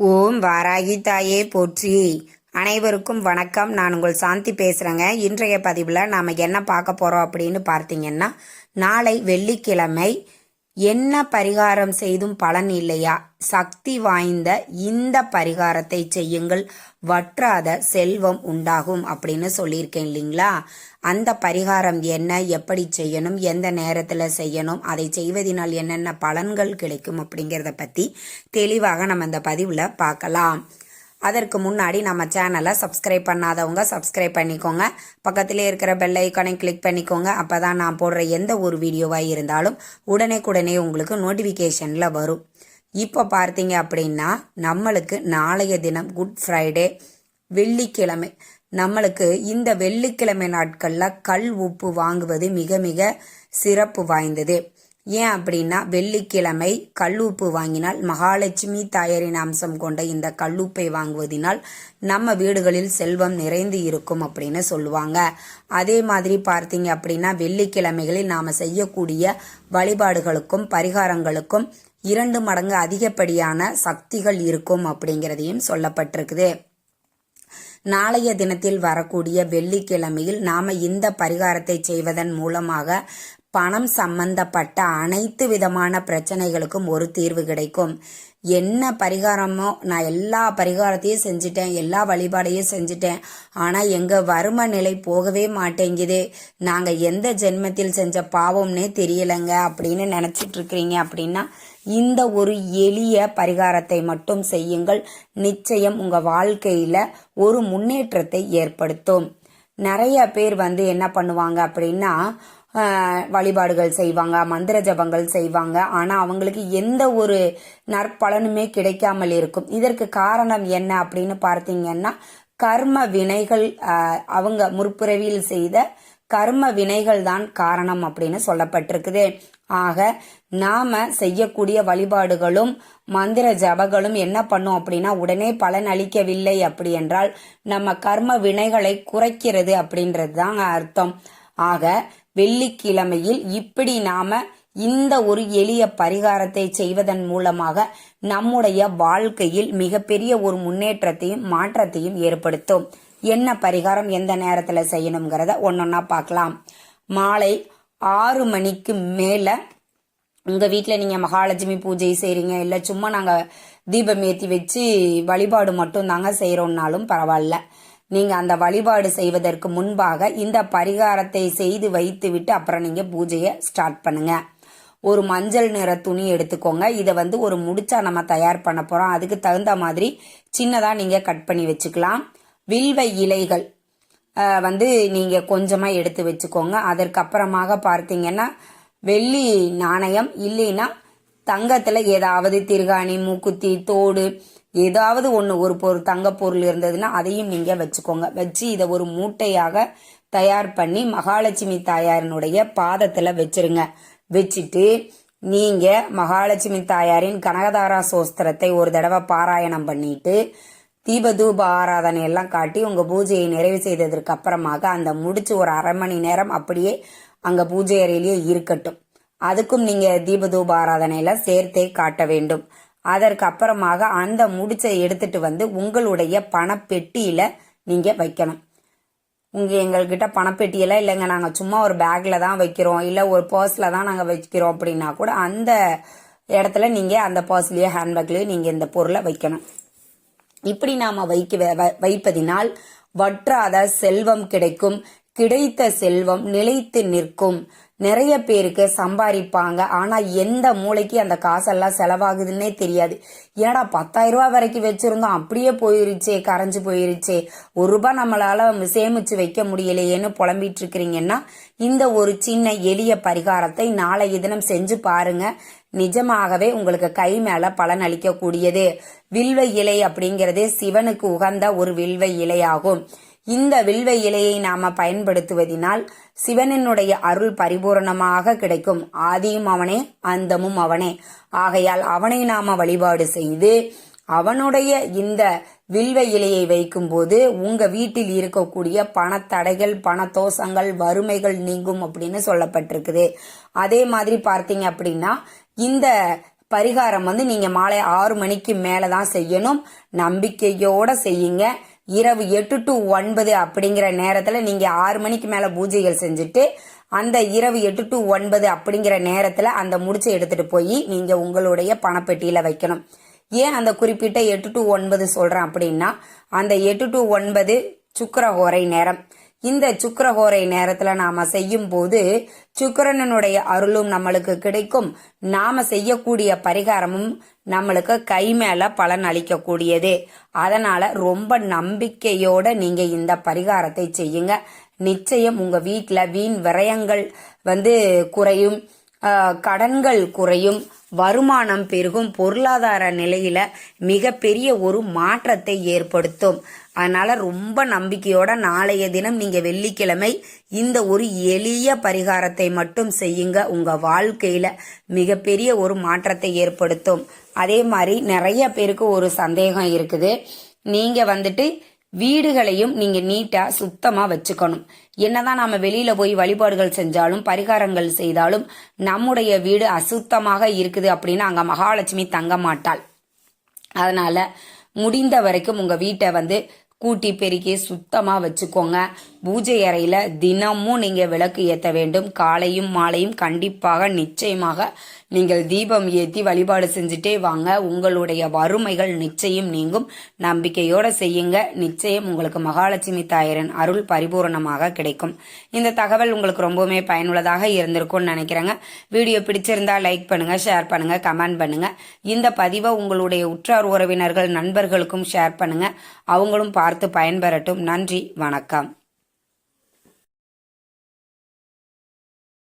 ஓம் வாராகி தாயே போற்றி. அனைவருக்கும் வணக்கம். நான் உங்கள் சாந்தி பேசுகிறேங்க இன்றைய பதிவில் நாம் என்ன பார்க்க போகிறோம் அப்படின்னு பார்த்தீங்கன்னா நாளை வெள்ளிக்கிழமை என்ன பரிகாரம் செய்தும் பலன் இல்லையா? சக்தி வாய்ந்த இந்த பரிகாரத்தை செய்யுங்கள். வற்றாத செல்வம் உண்டாகும் அப்படின்னு சொல்லியிருக்கேன் இல்லைங்களா? அந்த பரிகாரம் என்ன எப்படி செய்யணும் எந்த நேரத்தில் செய்யணும் அதை செய்வதனால் என்னென்ன பலன்கள் கிடைக்கும் அப்படிங்கிறத பற்றி தெளிவாக நம்ம இந்த பதிவில் பார்க்கலாம். அதற்கு முன்னாடி நம்ம சேனலை சப்ஸ்கிரைப் பண்ணாதவங்க சப்ஸ்கிரைப் பண்ணிக்கோங்க. பக்கத்திலே இருக்கிற பெல் ஐக்கானை கிளிக் பண்ணிக்கோங்க. அப்போ தான் நான் போடுற எந்த ஒரு வீடியோவாக இருந்தாலும் உடனே உங்களுக்கு நோட்டிஃபிகேஷனில் வரும். இப்போ பார்த்தீங்க அப்படின்னா நம்மளுக்கு நாளைய தினம் குட் ஃப்ரைடே வெள்ளிக்கிழமை. நம்மளுக்கு இந்த வெள்ளிக்கிழமை நாட்களில் கல் உப்பு வாங்குவது மிக மிக சிறப்பு வாய்ந்தது. ஏன் அப்படின்னா வெள்ளிக்கிழமை கல்லூப்பு வாங்கினால் மகாலட்சுமி தாயாரின் அம்சம் கொண்ட இந்த கல்லூப்பை வாங்குவதினால் நம்ம வீடுகளில் செல்வம் நிறைந்து இருக்கும் அப்படின்னு சொல்லுவாங்க. அதே மாதிரி பார்த்தீங்க அப்படின்னா வெள்ளிக்கிழமைகளில் நாம் செய்யக்கூடிய வழிபாடுகளுக்கும் பரிகாரங்களுக்கும் இரண்டு மடங்கு அதிகப்படியான சக்திகள் இருக்கும் அப்படிங்கிறதையும் சொல்லப்பட்டிருக்குது. நாளைய தினத்தில் வரக்கூடிய வெள்ளிக்கிழமையில் நாம இந்த பரிகாரத்தை செய்வதன் மூலமாக பணம் சம்பந்தப்பட்ட அனைத்து விதமான பிரச்சனைகளுக்கும் ஒரு தீர்வு கிடைக்கும். என்ன பரிகாரமோ நான் எல்லா பரிகாரத்தையும் செஞ்சுட்டேன் எல்லா வழிபாடையும் செஞ்சுட்டேன். ஆனால் எங்கள் வறும நிலை போகவே மாட்டேங்குது. நாங்கள் எந்த ஜென்மத்தில் செஞ்ச பாவம்னே தெரியலைங்க அப்படின்னு நினச்சிட்டு இருக்கிறீங்க அப்படின்னா இந்த ஒரு எளிய பரிகாரத்தை மட்டும் செய்யுங்கள். நிச்சயம் உங்கள் வாழ்க்கையில் ஒரு முன்னேற்றத்தை ஏற்படுத்தும். நிறைய பேர் வந்து என்ன பண்ணுவாங்க அப்படின்னா வழிபாடுகள் செய்வாங்க மந்திர ஜபங்கள் செய்வாங்க. ஆனால் அவங்களுக்கு எந்த ஒரு நற்பலனுமே கிடைக்காமல் இருக்கும். இதற்கு காரணம் என்ன அப்படின்னு பார்த்தீங்கன்னா கர்ம வினைகள் அவங்க முற்பிறவியில் செய்த கர்ம வினைகள் தான் காரணம் அப்படின்னு சொல்லப்பட்டிருக்குது. ஆக நாம செய்யக்கூடிய வழிபாடுகளும் மந்திர ஜபங்களும் என்ன பண்ணும் அப்படின்னா உடனே பலன் அளிக்கவில்லை அப்படி என்றால் நம்ம கர்ம வினைகளை குறைக்கிறது அப்படின்றது தான் அர்த்தம். ஆக வெள்ளிக்கிழமையில் இப்படி நாம இந்த ஒரு எளிய பரிகாரத்தை செய்வதன் மூலமாக நம்முடைய வாழ்க்கையில் மிகப்பெரிய ஒரு முன்னேற்றத்தையும் மாற்றத்தையும் ஏற்படுத்தும். என்ன பரிகாரம் எந்த நேரத்தில் செய்யணுங்கிறத ஒன்னொன்னா பார்க்கலாம் மாலை ஆறு மணிக்கு மேலே உங்கள் வீட்டில் நீங்கள் மகாலட்சுமி பூஜை செய்கிறீங்க இல்லை சும்மா நாங்கள் தீபம் ஏற்றி வச்சு வழிபாடு மட்டும் தாங்க செய்யறோம்னாலும் பரவாயில்ல. நீங்கள் அந்த வழிபாடு செய்வதற்கு முன்பாக இந்த பரிகாரத்தை செய்து வைத்து விட்டு அப்புறம் நீங்கள் பூஜையை ஸ்டார்ட் பண்ணுங்க. ஒரு மஞ்சள் நிற துணி எடுத்துக்கோங்க. இதை வந்து ஒரு முடிச்சா நம்ம தயார் பண்ண போகிறோம் அதுக்கு தகுந்த மாதிரி சின்னதாக நீங்கள் கட் பண்ணி வச்சுக்கலாம். வில்வ இலைகள் வந்து நீங்கள் கொஞ்சமாக எடுத்து வச்சுக்கோங்க. அதற்கப்புறமாக பார்த்தீங்கன்னா வெள்ளி நாணயம் இல்லைன்னா தங்கத்தில் ஏதாவது திருகாணி மூக்குத்தி தோடு ஏதாவது ஒன்று ஒரு பொருள் தங்க பொருள் இருந்ததுன்னா அதையும் நீங்கள் வச்சுக்கோங்க. வச்சு இதை ஒரு மூட்டையாக தயார் பண்ணி மகாலட்சுமி தாயாரினுடைய பாதத்தில் வச்சிருங்க. வச்சுட்டு நீங்கள் மகாலட்சுமி தாயாரின் கனகதாரா சோஸ்திரத்தை ஒரு தடவை பாராயணம் பண்ணிட்டு தீபதூப ஆராதனை எல்லாம் காட்டி உங்கள் பூஜையை நிறைவு செய்ததற்கு அப்புறமாக அந்த முடிச்சு ஒரு அரை மணி நேரம் அப்படியே அங்கே பூஜை அறையிலேயே இருக்கட்டும். அதுக்கும் நீங்கள் தீபதூப ஆராதனையில் சேர்த்தே காட்ட வேண்டும். அதற்கு அப்புறமாக அந்த முடிச்சை எடுத்துட்டு வந்து உங்களுடைய பணப்பெட்டியில நீங்க வைக்கணும். உங்க எங்கள்கிட்ட பணப்பெட்டியெல்லாம் இல்லைங்க. நாங்க சும்மா ஒரு பேக்ல தான் வைக்கிறோம். இல்ல ஒரு பர்ஸ்ல தான் நாங்க வைக்கிறோம் அப்படின்னா கூட அந்த இடத்துல நீங்க அந்த பர்ஸ்லயோ ஹேண்ட்பேக்லயோ நீங்க இந்த பொருளை வைக்கணும். இப்படி நாம வைக்க வைப்பதினால் வற்றாத செல்வம் கிடைக்கும். கிடைத்த செல்வம் நிலைத்து நிற்கும். நிறைய பேருக்கு சம்பாதிப்பாங்க. ஆனா எந்த மூளைக்கு அந்த காசெல்லாம் செலவாகுதுன்னே தெரியாது. ஏன்னா பத்தாயிரம் ரூபாய் வரைக்கும் வச்சிருந்தோம். அப்படியே போயிருச்சே கரைஞ்சு போயிருச்சே. ஒரு ரூபாய் நம்மளால சேமிச்சு வைக்க முடியலையேன்னு புலம்பிட்டு இருக்கிறீங்கன்னா இந்த ஒரு சின்ன எளிய பரிகாரத்தை நாளைய தினம் செஞ்சு பாருங்க. நிஜமாகவே உங்களுக்கு கை மேல பலன் அளிக்கக்கூடியது. வில்வ இலை அப்படிங்கிறது சிவனுக்கு உகந்த ஒரு வில்வ இலையாகும். இந்த வில்வ இலையை நாம பயன்படுத்துவதினால் சிவனினுடைய அருள் பரிபூரணமாக கிடைக்கும். ஆதியும் அவனே அந்தமும் அவனே. ஆகையால் அவனை நாம வழிபாடு செய்து அவனுடைய இந்த வில்வ இலையை வைக்கும்போது உங்க வீட்டில் இருக்கக்கூடிய பணத்தடைகள் பணத்தோஷங்கள் வறுமைகள் நீங்கும் அப்படின்னு சொல்லப்பட்டிருக்குது. அதே மாதிரி பார்த்தீங்க அப்படின்னா இந்த பரிகாரம் வந்து நீங்க மாலை ஆறு மணிக்கு மேலே தான் செய்யணும். நம்பிக்கையோட செய்யுங்க. இரவு எட்டு டு ஒன்பது அப்படிங்கிற நேரத்தில் நீங்கள் ஆறு மணிக்கு மேலே பூஜைகள் செஞ்சுட்டு அந்த இரவு எட்டு டு ஒன்பது அப்படிங்கிற நேரத்தில் அந்த முடிச்சை எடுத்துகிட்டு போய் நீங்கள் உங்களுடைய பணப்பெட்டியில் வைக்கணும். ஏன் அந்த குறிப்பிட்ட எட்டு டு ஒன்பது சொல்கிறேன் அப்படின்னா அந்த எட்டு டு ஒன்பது சுக்கரஹோரை நேரம். இந்த சுக்கரஹோரை நேரத்துல நாம செய்யும் போது சுக்கரனனுடைய அருளும் நம்மளுக்கு கிடைக்கும். நாம செய்யக்கூடிய பரிகாரமும் நம்மளுக்கு கை மேல பலன் அளிக்கக்கூடியது. அதனால ரொம்ப நம்பிக்கையோட நீங்க இந்த பரிகாரத்தை செய்யுங்க. நிச்சயம் உங்க வீட்டில் வீண் விரயங்கள் வந்து குறையும். கடன்கள் குறையும். வருமானம் பெருகும். பொருளாதார நிலையில மிகப்பெரிய ஒரு மாற்றத்தை ஏற்படுத்தும். அதனால ரொம்ப நம்பிக்கையோட நாளைய தினம் நீங்க வெள்ளிக்கிழமை இந்த ஒரு எளிய பரிகாரத்தை மட்டும் செய்யுங்க. உங்க வாழ்க்கையில மிகப்பெரிய ஒரு மாற்றத்தை ஏற்படுத்தும். அதே மாதிரி நிறைய பேருக்கு ஒரு சந்தேகம் இருக்குது. நீங்க வந்துட்டு வீடுகளையும் நீங்க நீட்டா சுத்தமா வச்சுக்கணும். என்னதான் நாம வெளியில போய் வழிபாடுகள் செஞ்சாலும் பரிகாரங்கள் செய்தாலும் நம்முடைய வீடு அசுத்தமாக இருக்குது அப்படின்னா அங்க மகாலட்சுமி தங்க மாட்டாள். அதனால முடிந்த வரைக்கும் உங்க வீட்டை வந்து கூட்டி பெருக்கி சுத்தமாக வச்சுக்கோங்க. பூஜை அறையில் தினமும் நீங்கள் விளக்கு ஏற்ற வேண்டும். காலையும் மாலையும் கண்டிப்பாக நிச்சயமாக நீங்கள் தீபம் ஏற்றி வழிபாடு செஞ்சுட்டே வாங்க. உங்களுடைய வறுமைகள் நிச்சயம் நீங்கும். நம்பிக்கையோடு செய்யுங்க. நிச்சயம் உங்களுக்கு மகாலட்சுமி தாயரின் அருள் பரிபூரணமாக கிடைக்கும். இந்த தகவல் உங்களுக்கு ரொம்பவுமே பயனுள்ளதாக இருந்திருக்கும்னு நினைக்கிறேங்க. வீடியோ பிடிச்சிருந்தா லைக் பண்ணுங்க ஷேர் பண்ணுங்க கமெண்ட் பண்ணுங்க. இந்த பதிவை உங்களுடைய உற்றார் உறவினர்கள் நண்பர்களுக்கும் ஷேர் பண்ணுங்க. அவங்களும் பார்த்து பயன்பெறட்டும். நன்றி வணக்கம்.